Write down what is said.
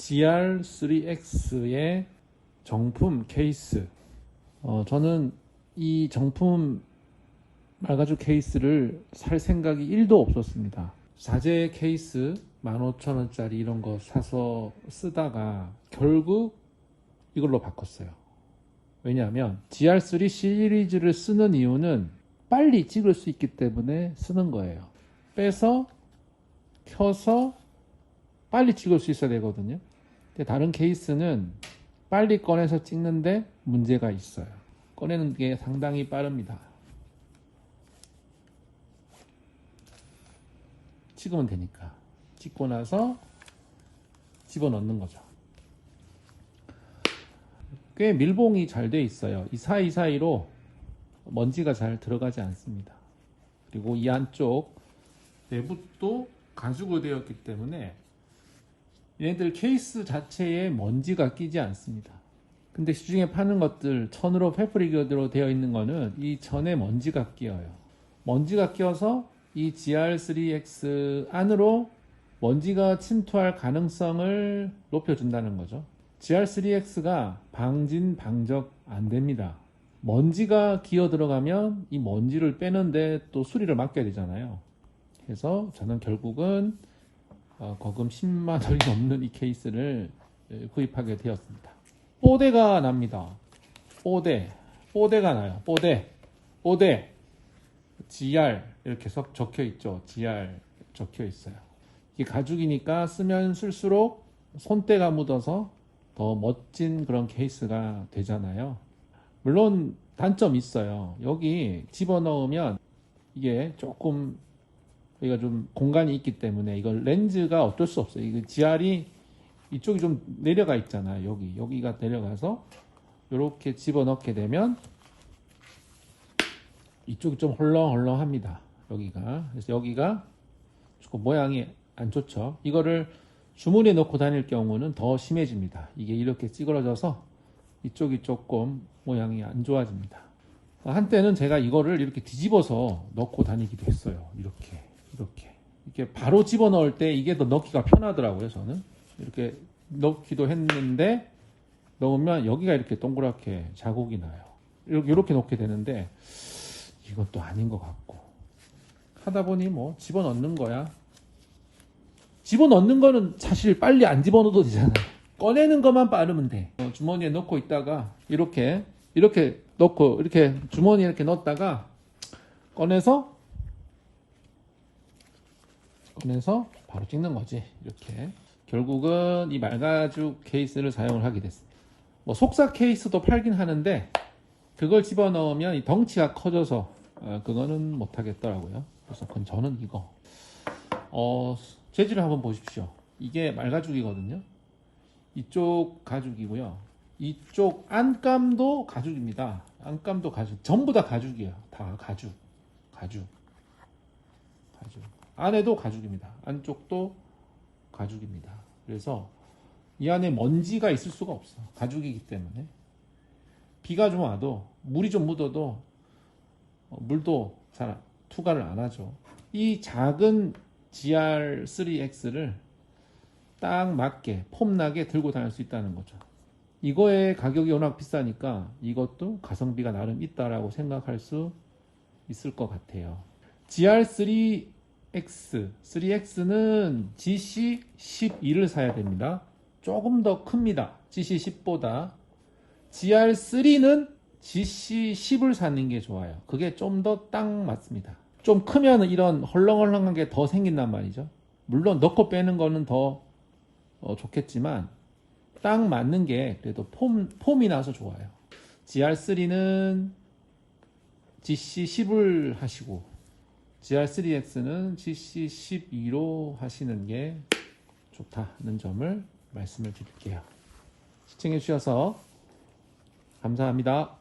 GR3X의 정품 케이스. 어, 저는 이 정품 말가죽 케이스를 살 생각이 1도 없었습니다. 자재 케이스 15,000원짜리 이런 거 사서 쓰다가 결국 이걸로 바꿨어요. 왜냐하면 GR3 시리즈를 쓰는 이유는 빨리 찍을 수 있기 때문에 쓰는 거예요. 빼서 켜서 빨리 찍을 수 있어야 되거든요. 다른 케이스는 빨리 꺼내서 찍는데 문제가 있어요. 꺼내는 게 상당히 빠릅니다. 찍으면 되니까. 찍고 나서 집어넣는 거죠. 꽤 밀봉이 잘 돼 있어요. 이 사이사이로 먼지가 잘 들어가지 않습니다. 그리고 이 안쪽 내부도 가죽으로 되었기 때문에 얘네들 케이스 자체에 먼지가 끼지 않습니다. 근데 시중에 파는 것들 천으로 페프리그로 되어 있는 거는 이 천에 먼지가 끼어요. 먼지가 끼어서 이 GR3X 안으로 먼지가 침투할 가능성을 높여준다는 거죠. GR3X가 방진 방적 안 됩니다. 먼지가 기어 들어가면 이 먼지를 빼는데 또 수리를 맡겨야 되잖아요. 그래서 저는 결국은 어, 거금 10만 원이 넘는 이 케이스를 에, 구입하게 되었습니다. 뽀대가 납니다. 뽀대, 뽀대가 나요. 뽀대, 뽀대, GR 이렇게 석 적혀 있죠. GR 적혀 있어요. 이게 가죽이니까 쓰면 쓸수록 손때가 묻어서 더 멋진 그런 케이스가 되잖아요. 물론 단점 있어요. 여기 집어넣으면 이게 조금 여기가 좀 공간이 있기 때문에 이걸 렌즈가 어쩔 수 없어요. 이거 GR이 이쪽이 좀 내려가 있잖아요. 여기 여기가 내려가서 이렇게 집어넣게 되면 이쪽이 좀 헐렁헐렁합니다. 여기가 그래서 여기가 조금 모양이 안 좋죠. 이거를 주문에 넣고 다닐 경우는 더 심해집니다. 이게 이렇게 찌그러져서 이쪽이 조금 모양이 안 좋아집니다. 한때는 제가 이거를 이렇게 뒤집어서 넣고 다니기도 했어요. 이렇게, 이렇게. 이렇게 바로 집어 넣을 때 이게 더 넣기가 편하더라고요, 저는. 이렇게 넣기도 했는데, 넣으면 여기가 이렇게 동그랗게 자국이 나요. 이렇게, 넣게 되는데, 또 아닌 것 같고. 하다 보니 뭐 집어 넣는 거야. 집어 넣는 거는 사실 빨리 안 집어 넣어도 되잖아요. 꺼내는 것만 빠르면 돼. 어, 주머니에 넣고 있다가 이렇게 이렇게 넣고 이렇게 주머니에 이렇게 넣었다가 꺼내서 꺼내서 바로 찍는 거지. 이렇게 결국은 이 말가죽 케이스를 사용을 하게 됐습니다. 뭐 속사 케이스도 팔긴 하는데 그걸 집어 넣으면 이 덩치가 커져서 어, 그거는 못 하겠더라고요. 그래서 그건 저는 이거 어, 재질을 한번 보십시오. 이게 말가죽이거든요. 이쪽 가죽이고요. 이쪽 안감도 가죽입니다. 안감도 가죽. 전부 다 가죽이에요. 다 가죽. 가죽. 가죽. 안에도 가죽입니다. 안쪽도 가죽입니다. 그래서 이 안에 먼지가 있을 수가 없어. 가죽이기 때문에. 비가 좀 와도 물이 좀 묻어도 어, 물도 잘 투과를 안 하죠. 이 작은 GR3X를 딱 맞게 폼나게 들고 다닐 수 있다는 거죠. 이거의 가격이 워낙 비싸니까 이것도 가성비가 나름 있다라고 생각할 수 있을 것 같아요. GR3X, 3X는 GC12를 사야 됩니다. 조금 더 큽니다. GC10보다. GR3는 GC10을 사는 게 좋아요. 그게 좀 더 딱 맞습니다. 좀 크면 이런 헐렁헐렁한 게 더 생긴단 말이죠. 물론 넣고 빼는 거는 더 어, 좋겠지만 딱 맞는 게 그래도 폼, 폼이 나서 좋아요. GR3는 GC10을 하시고 GR3X는 GC12로 하시는 게 좋다는 점을 말씀을 드릴게요. 시청해 주셔서 감사합니다.